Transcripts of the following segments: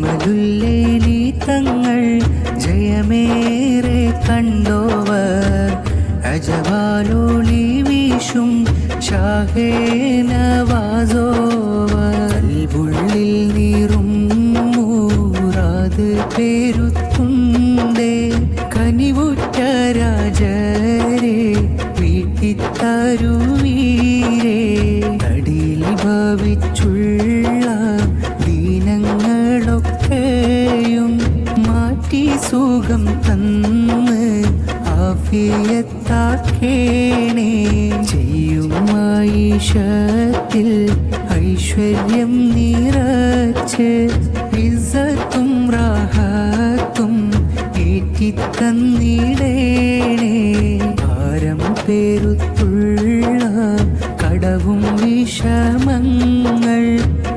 ജമലുല്ലേലി തങ്ങൾ ജയമേറെ കണ്ടോവർ. അജവാലോളി വീശും ഷാഹേനവാസോവർ ഉള്ളിൽ നീറും മൂറാത് പേരുത്തുണ്ടേ. കനിവുറ്റ രാജരെ വീട്ടിത്തരുവീരേ. തടിയിൽ ഭവിച്ചുള്ള സുഖം തന്ന് ആഫിയത്താക്കേണേ. ചെയ്യും ആയിഷത്തിൽ ഐശ്വര്യം നിറച്ച് ഇസത്തും റാഹത്തും ഏറ്റിത്തന്നിടേണേ. ഭാരം പേരുത്തുള്ള കടവും വിഷമങ്ങൾ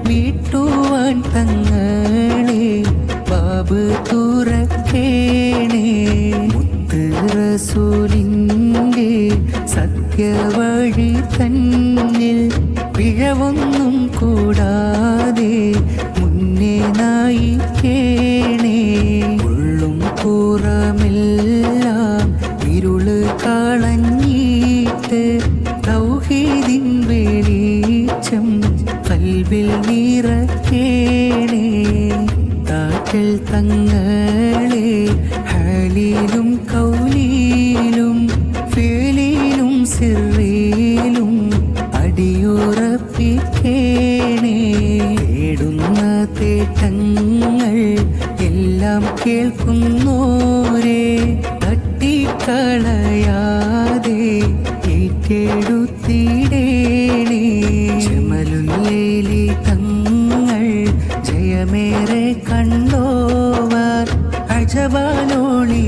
വീട്ടുവാൻ തങ്ങളെ ബാബ് തുറക്കേണേ മുത്ത് റസൂലിന്റെ സത്യവഴി തന്നിൽ പിഴവൊന്നും കൂടാതെ മുന്നേ നായിക്കേണേ ഉള്ളും പുറമെല്ലാം ഇരുൾ കളഞ്ഞിട്ട് തൗഹീദിൻ വെളിച്ചം കൽവിൽ നിറക്കേണേ. താക്കൾ തങ്ങളെ തേടുന്ന തേട്ടങ്ങൾ എല്ലാം കേൾക്കുന്നോരേ. തട്ടിക്കളയാതെ ഏറ്റെടുത്തിടേണേ. തങ്ങൾ ജയമേറെ കണ്ടോവർ. അജബാലോളി